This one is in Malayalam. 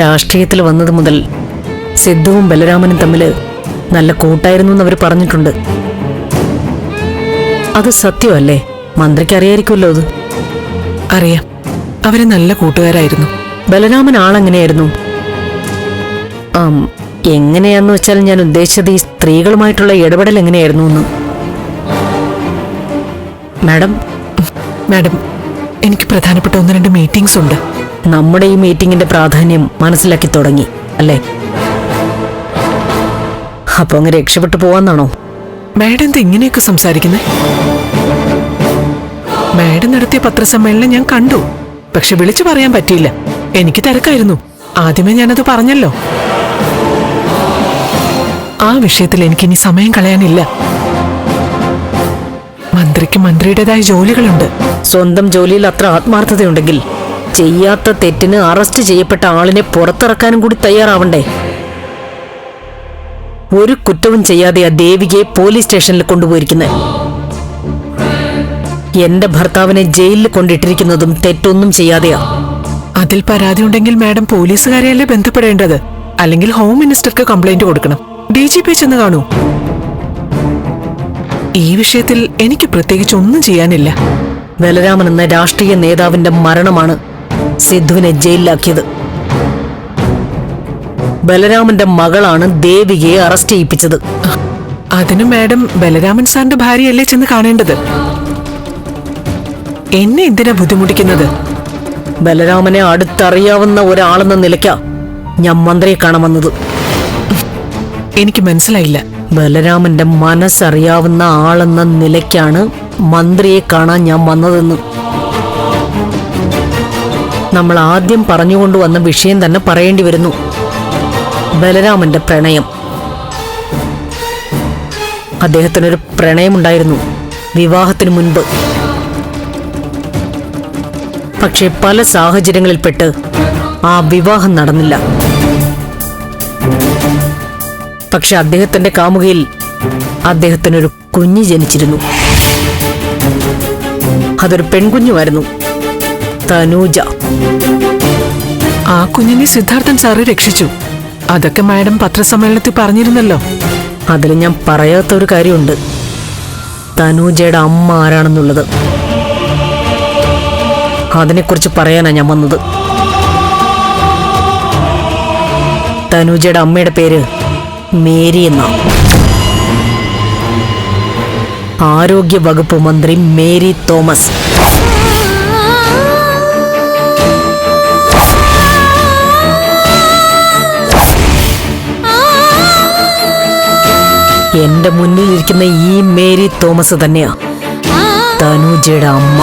രാഷ്ട്രീയത്തിൽ വന്നത് മുതൽ സിദ്ധുവും ബലരാമനും തമ്മിൽ നല്ല കൂട്ടായിരുന്നു എന്ന് അവർ പറഞ്ഞിട്ടുണ്ട്. അത് സത്യമല്ലേ? മന്ത്രിക്ക് അറിയായിരിക്കുമല്ലോ അത്. അറിയാം. അവരെ നല്ല കൂട്ടുകാരായിരുന്നു. ബലരാമൻ ആളെങ്ങനെയായിരുന്നു? ആം എങ്ങനെയാന്ന് വെച്ചാൽ ഞാൻ ഉദ്ദേശിച്ചത് ഈ സ്ത്രീകളുമായിട്ടുള്ള ഇടപെടൽ എങ്ങനെയായിരുന്നു എന്ന്. മാഡം മാഡം എനിക്ക് പ്രധാനപ്പെട്ട ഒന്ന് രണ്ട് മീറ്റിംഗ്സ് ഉണ്ട്. നമ്മുടെ ഈ മീറ്റിംഗിന്റെ പ്രാധാന്യം മനസ്സിലാക്കി തുടങ്ങി അല്ലേ? അപ്പൊ അങ്ങ് രക്ഷപ്പെട്ടു പോവാന്നാണോ? മാഡം എന്താ ഇങ്ങനെയൊക്കെ സംസാരിക്കുന്നത് മാഡം നടത്തിയ പത്രസമ്മേളനം ഞാൻ കണ്ടു പക്ഷെ വിളിച്ചു പറയാൻ പറ്റിയില്ല. എനിക്ക് തിരക്കായിരുന്നു. ആദ്യമേ ഞാനത് പറഞ്ഞല്ലോ. ആ വിഷയത്തിൽ എനിക്കിനി സമയം കളയാനില്ല. മന്ത്രിക്ക് മന്ത്രിയുടേതായ ജോലികളുണ്ട്. സ്വന്തം ജോലിയിൽ അത്ര ആത്മാർത്ഥതയുണ്ടെങ്കിൽ ചെയ്യാത്ത തെറ്റിന് അറസ്റ്റ് ചെയ്യപ്പെട്ട ആളിനെ പുറത്തിറക്കാനും കൂടി തയ്യാറാവണ്ടേ? ഒരു കുറ്റവും ചെയ്യാതെ ആ ദേവികയെ പോലീസ് സ്റ്റേഷനിൽ കൊണ്ടുപോയിരിക്കുന്നത് എന്റെ ഭർത്താവിനെ ജയിലിൽ കൊണ്ടിട്ടിരിക്കുന്നതും തെറ്റൊന്നും ചെയ്യാതെയാ. അതിൽ പരാതി ഉണ്ടെങ്കിൽ മാഡം പോലീസുകാരെയല്ലേ ബന്ധപ്പെടേണ്ടത്? അല്ലെങ്കിൽ ഹോം മിനിസ്റ്റർക്ക് കംപ്ലൈന്റ് കൊടുക്കണം. ഡി ജി പി ചെന്ന് കാണൂ. ഈ വിഷയത്തിൽ എനിക്ക് പ്രത്യേകിച്ച് ഒന്നും ചെയ്യാനില്ല. ബലരാമൻ എന്ന രാഷ്ട്രീയ നേതാവിന്റെ മരണമാണ് സിദ്ധുവിനെ ജയിലിലാക്കിയത്. ബലരാമന്റെ മകളാണ് ദേവികയെ അറസ്റ്റ് ചെയ്യിപ്പിച്ചത്. അതിന് മാഡം ബലരാമൻ സാറിന്റെ ഭാര്യയല്ലേ ചെന്ന് കാണേണ്ടത്? എന്നെ എന്തിനാ ബുദ്ധിമുട്ടിക്കുന്നത്? ബലരാമനെ അടുത്തറിയാവുന്ന ഒരാളെന്ന നിലയ്ക്ക ഞാൻ മന്ത്രിയെ കാണാൻ വന്നത്. എനിക്ക് മനസ്സിലായില്ല. ബലരാമന്റെ മനസ്സറിയാവുന്ന ആളെന്ന നിലയ്ക്കാണ് മന്ത്രിയെ കാണാൻ ഞാൻ വന്നതെന്ന്. നമ്മൾ ആദ്യം പറഞ്ഞുകൊണ്ടുവന്ന വിഷയം തന്നെ പറയേണ്ടി വരുന്നു. ബലരാമന്റെ പ്രണയം. അദ്ദേഹത്തിനൊരു പ്രണയമുണ്ടായിരുന്നു വിവാഹത്തിന് മുൻപ്. പക്ഷേ പല സാഹചര്യങ്ങളിൽപ്പെട്ട് ആ വിവാഹം നടന്നില്ല. പക്ഷെ അദ്ദേഹത്തിന്റെ കാമുകയിൽ അദ്ദേഹത്തിനൊരു കുഞ്ഞ് ജനിച്ചിരുന്നു. അതൊരു പെൺകുഞ്ഞുമായിരുന്നു തനൂജ. ആ കുഞ്ഞിനെ സിദ്ധാർത്ഥൻ സാറ് രക്ഷിച്ചു. അതൊക്കെ മാഡം പത്രസമ്മേളനത്തിൽ പറഞ്ഞിരുന്നല്ലോ. അതിൽ ഞാൻ പറയാത്ത ഒരു കാര്യമുണ്ട്. തനൂജയുടെ അമ്മ ആരാണെന്നുള്ളത്. അതിനെക്കുറിച്ച് പറയാനാ ഞാൻ വന്നത്. തനൂജയുടെ അമ്മയുടെ പേര് മേരി എന്ന ആരോഗ്യ വകുപ്പ് മന്ത്രി മേരി തോമസ്. എന്റെ മുന്നിലിരിക്കുന്ന ഈ മേരി തോമസ് തന്നെയാ. തനുജയുടെ അമ്മ.